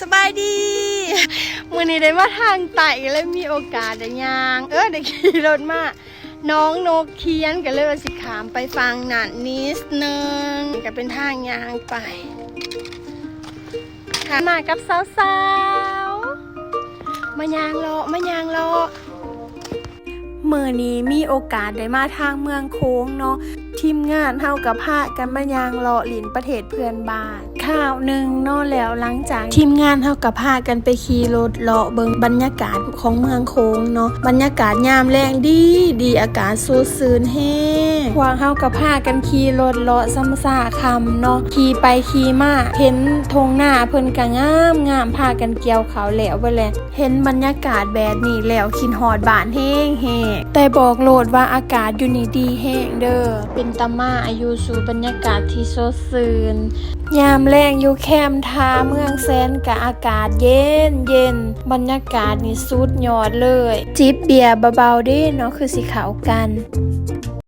สบายดีมือนี้ได้มาทางไต่แล้วมีโอกาสได้ยาง เออได้ขี่รถมาน้องโนกเคียนก็เลยว่าสิขามไปฟังหนันนิดนึงก็เป็นทางยางไปค่ะมากับสาวๆมายางรอมายางรอเมื่อนี้มีโอกาสได้มาทางเมืองโค้งเนาะ ทีมงานเฮากับพากันมายางเลาะหลินประเทศเพื่อนบ้านข่าวหนึ่งนาะแล้วหลังจาก ทีมงานเฮากับพากันไปขี่รถเลาะเบิงบรรยากาศของเมืองโค้งเนาะบรรยากาศยามแรงดีดีอากาศสดชื่นแห้งวางเฮากับพากันขี่รถเลาะซ้ำซาคำเนาะขี่ไปขี่มาเห็นทงหน้าเพิ่นก็งามงามพากันเกี่ยวเขาแล้วไปแหละเห็นบรรยากาศแบบนี้แล้วคินหอดบานแห้งแห้แต่บอกโลดว่าอากาศอยู่นี่ดีแห้งเด้อเป็นตามาอายุสู่บรรยากาศที่สดชื่นยามแรงอยู่แคมทาเมืองแซนกับอากาศเย็นเย็นบรรยากาศนี่สุดยอดเลย จิบเบียร์เบาๆด้เนาะคือสีขาวกัน